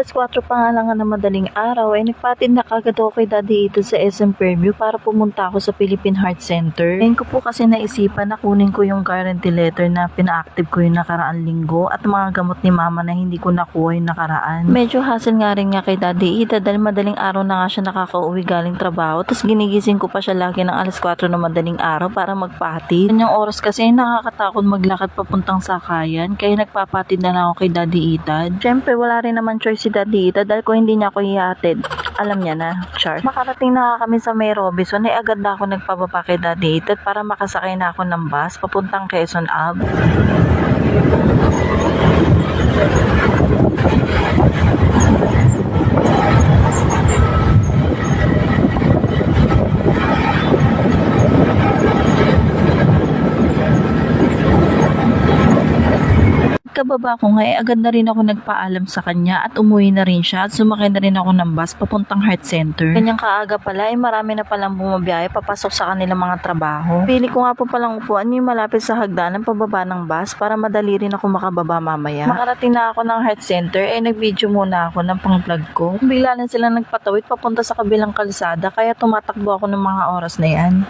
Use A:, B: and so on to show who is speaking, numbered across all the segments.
A: Alas 4 pa nga lang na madaling araw ay nagpatid na kagad ako kay Daddy Ito sa SM Fairview para pumunta ako sa Philippine Heart Center. Ngayon ko po kasi naisipan na kunin ko yung guarantee letter na pina-active ko yung nakaraan linggo at mga gamot ni mama na hindi ko nakuha yung nakaraan. Medyo hassle nga rin nga kay Daddy Ita dahil madaling araw na nga siya nakakauwi galing trabaho tapos ginigising ko pa siya lagi ng alas 4 na madaling araw para magpatid. Kanyang oras kasi nakakatakot maglakad papuntang sakayan kaya nagpapatid na lang ako kay Daddy Itad. Siyempre wala rin naman choice si Daddy Itad dahil kung hindi niya ako ihatid, alam niya na, char. Makarating na kami sa May Robinson ay agad na ako nagpababa kay Daddy Itad para makasakay na ako ng bus papuntang Quezon Ave. Kababa ko nga, eh, agad na rin ako nagpaalam sa kanya at umuwi na rin siya at sumakay na rin ako ng bus papuntang Heart Center. Kanyang kaaga pala ay marami na palang bumabiyahe papasok sa kanilang mga trabaho. Pili ko nga po palang upuan yung malapit sa hagdanan pababa ng bus para madali rin ako makababa mamaya. Makarating na ako ng Heart Center ay nag-video muna ako ng pang-vlog ko. Bigla na sila nagpatawid papunta sa kabilang kalsada kaya tumatakbo ako ng mga oras na yan.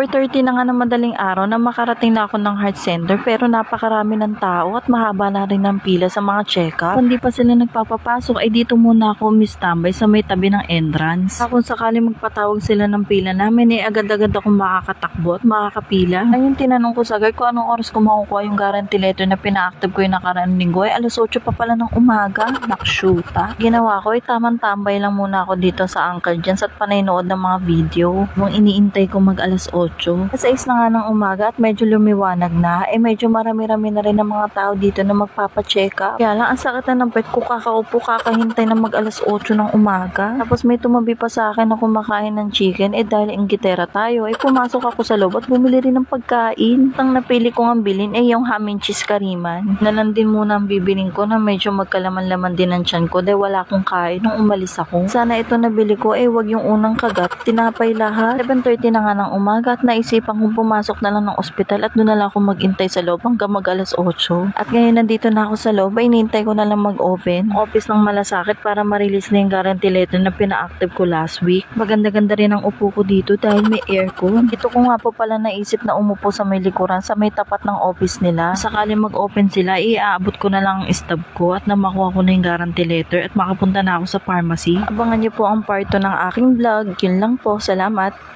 A: For 30 na nga ng madaling araw na makarating na ako ng heart center pero napakarami ng tao at mahaba na rin ang pila sa mga check-up. Kung di pa sila nagpapapasok ay dito muna ako umistambay sa may tabi ng entrance. Kung sakali magpatawag sila ng pila namin eh agad-agad ako makakatakbo at makakapila. Ayun tinanong ko sa guard kung anong oras ko makukuha yung guarantee letter na pina-active ko yung nakaraan linggo ay alas 8 pa pala ng umaga. Nakshuta. Ginawa ko ay tamang tambay lang muna ako dito sa uncle dyan at panaynood ng mga video. Kung iniintay ko mag alas 8. Sa 6 na nga ng umaga at medyo lumiwanag na, eh medyo marami-rami na rin ng mga tao dito na magpapacheck up. Kaya lang, ang sakit na ng pet ko kakaupo kakahintay na mag alas 8 ng umaga. Tapos may tumabi pa sa akin na kumakain ng chicken, eh dahil inggitera tayo, eh pumasok ako sa loob at bumili rin ng pagkain. Ang napili kong ang bilin eh yung ham and cheese kariman. Nalan din muna ang bibiling ko na medyo magkalaman-laman din ang tiyan ko dahil wala akong kain nung umalis ako. Sana ito nabili ko eh wag yung unang kagat, tinapay lahat. 7.30 na nga ng umaga at naisipan kong pumasok na lang ng ospital at doon na lang ako magintay sa loob hanggang mag alas 8. At ngayon nandito na ako sa loob ay inintay ko na lang mag-open. Office ng malasakit para ma-release na yung guarantee letter na pina-active ko last week. Maganda-ganda rin ang upo ko dito dahil may aircon. Ito ko nga po pala naisip na umupo sa may likuran sa may tapat ng office nila. Sakali mag-open sila, iaabot ko na lang ang stub ko at na makuha ko na yung guarantee letter at makapunta na ako sa pharmacy. Abangan niyo po ang part 2 ng aking vlog. Yun lang po. Salamat.